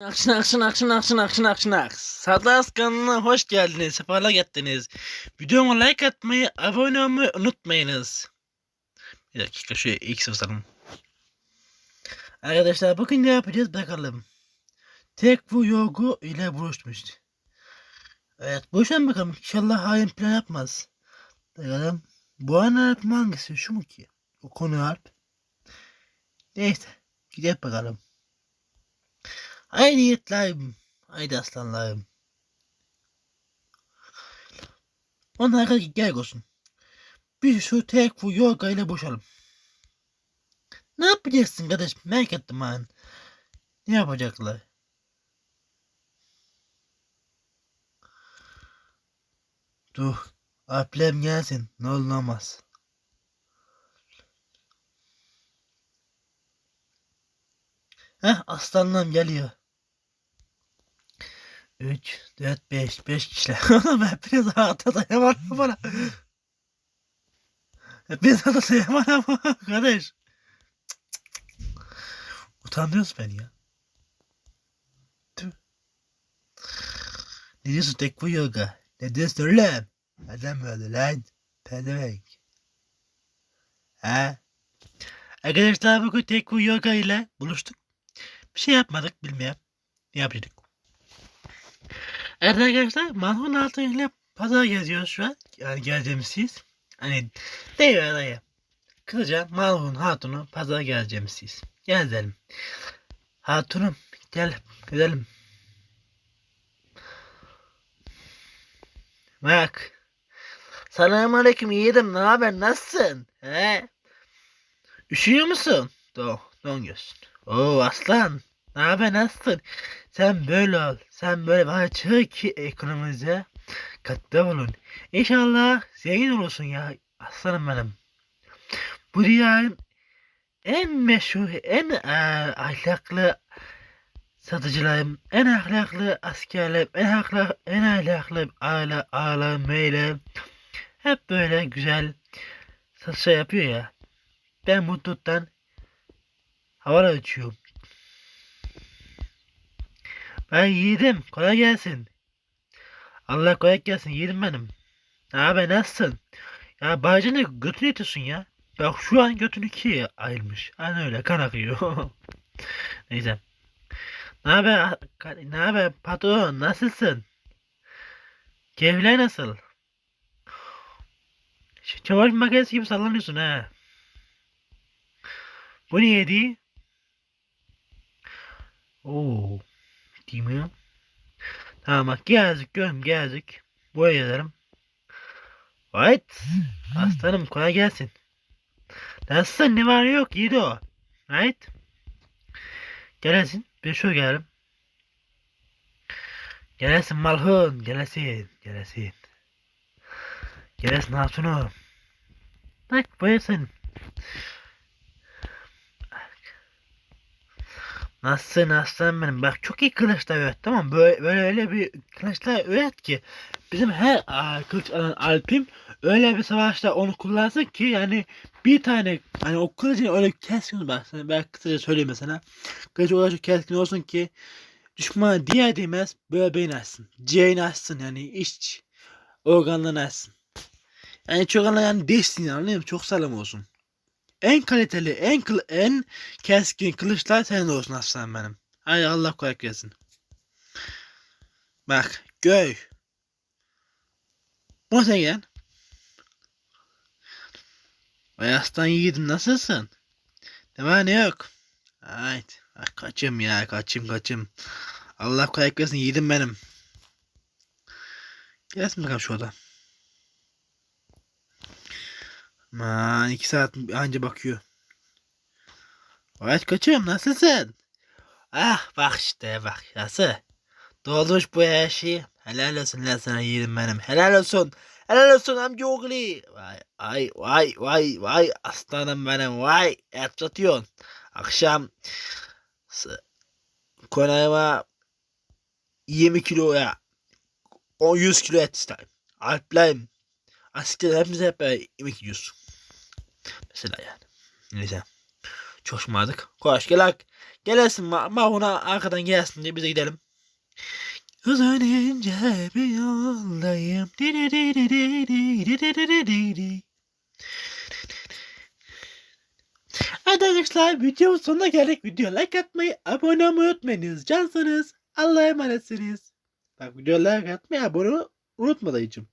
Akşın akşın akşın akşın akşın akşın akşın. Sadlas kanalına hoş geldiniz. Sefalar gettiniz. Videoma like atmayı, abone olmayı unutmayınız. Bir dakika şuraya X basalım. Arkadaşlar bugün ne yapacağız bakalım. Tek bu yogu ile buluşmuş. Evet buluşalım bakalım. İnşallah hain plan yapmaz. Bakalım. Bu an Alp'in hangisi? Şu mu ki? O konu Alp. Neyse. Gidelim bakalım. Haydi yiğitlerim. Haydi aslanlarım. Onlar kadar gel olsun. Bir şu tek bu yoga ile boşalım. Ne yapacaksın kardeş? Merak ettim ben. Ne yapacaklar? Dur. Alplem gelsin. Ne olmaz. Heh aslanlarım geliyor. 3, 4, 5, 5 kişiler. Oğlum hepiniz rahat atayamadım bana. Hepiniz rahat atayamadım kardeş. Utanıyorsun beni ya. Tüh. Ne diyorsun tek bu yoga? Ne diyorsun lan? Neden böyle lan? Pedevenk. Ha? Arkadaşlar bugün tek bu yoga ile buluştuk. Bir şey yapmadık bilmiyorum. Ne yapıyorduk? Evet arkadaşlar Manhun Altın ile pazar geziyoruz şu an. Yani geleceğimiz. Hani değil araya. Kısaca Malhun Hatun'u pazara geleceğimiz. Gezelim. Hatunum gel gidelim. Bak. Selamun aleyküm yiğidim ne haber nasılsın? He? Üşüyor musun? Don, don görsün. Oo aslan. Ne haber nasılsın? Sen böyle ol. Sen böyle bana çık ki ekonomimize katkıda bulun. İnşallah zengin olursun ya. Aslanım benim. Bu dünyanın en meşhur, en e, ahlaklı satıcılarım, en ahlaklı askerlerim, en ahlaklı, en ahlaklı aile, ailemeyle hep böyle güzel satışlar yapıyor ya. Ben mutluluktan havalar uçuyorum. Ben yiğidim. Kolay gelsin. Allah kolay gelsin yiğidim benim. Abi nasılsın? Ya bacını götünü itiyorsun ya. Bak şu an götünü ikiye ayrılmış. Hani öyle kan akıyor. Neyse. Ne haber? Ne haber patron? Nasılsın? Keyifler nasıl? Çamaşır makinesi gibi sallanıyorsun ha. Bu ne yedi? Oo. Değil mi? Tamam bak geldik göm geldik. Buraya gelelim. Right. Aslanım kolay gelsin. Nasılsın ne var yok yedi o. Right. Gelesin. Bir şu gelelim. Gelesin malhun. Gelesin. Gelesin. Gelesin hatunum. Bak buyursun. Nasılsın aslan benim? Bak çok iyi kılıçlar öğret tamam? Böyle, böyle öyle bir kılıçlar öğret ki bizim her aa, kılıç alan Alp'im öyle bir savaşta onu kullansın ki yani bir tane hani o kılıcın öyle keskin bak sana ben kısaca söyleyeyim mesela kılıç öyle çok keskin olsun ki düşman diğer değmez böyle beyin açsın ciğerini açsın yani iç organlarını açsın yani çok anla yani deşsin anlıyor musun? Çok sağlam olsun. En kaliteli, en kıl, en keskin kılıçlar senin olsun aslanım benim. Hay Allah kolaylık gelsin. Bak, göy. Bu sen gel. Vay aslan yiğidim nasılsın? Ne yok? Ay, kaçım ya kaçım kaçım. Allah kolaylık versin yiğidim benim. Gelsin bakalım şurada. Aman iki saat anca bakıyor. Evet kaçıyorum nasılsın? Ah bak işte bak nasıl? Dolmuş bu her şey. Helal olsun lan sana yiğidim benim. Helal olsun. Helal olsun amca oğlu. Vay ay vay vay vay aslanım benim vay. Et satıyorsun. Akşam konağıma 20 kiloya 10 100 kilo et isterim. Alplayım. Asker hepimiz hep böyle yemek yiyoruz. Mesela yani. Neyse. Çoşmadık. Koş gel ak gelesin mahuna arkadan gelsin diye bize gidelim. Uzun ince bir yoldayım. Arkadaşlar videonun sonuna geldik. Video like atmayı, abone olmayı unutmayınız. Cansınız. Allah'a emanetsiniz. Bak video like atmayı, abone unutma dayıcım.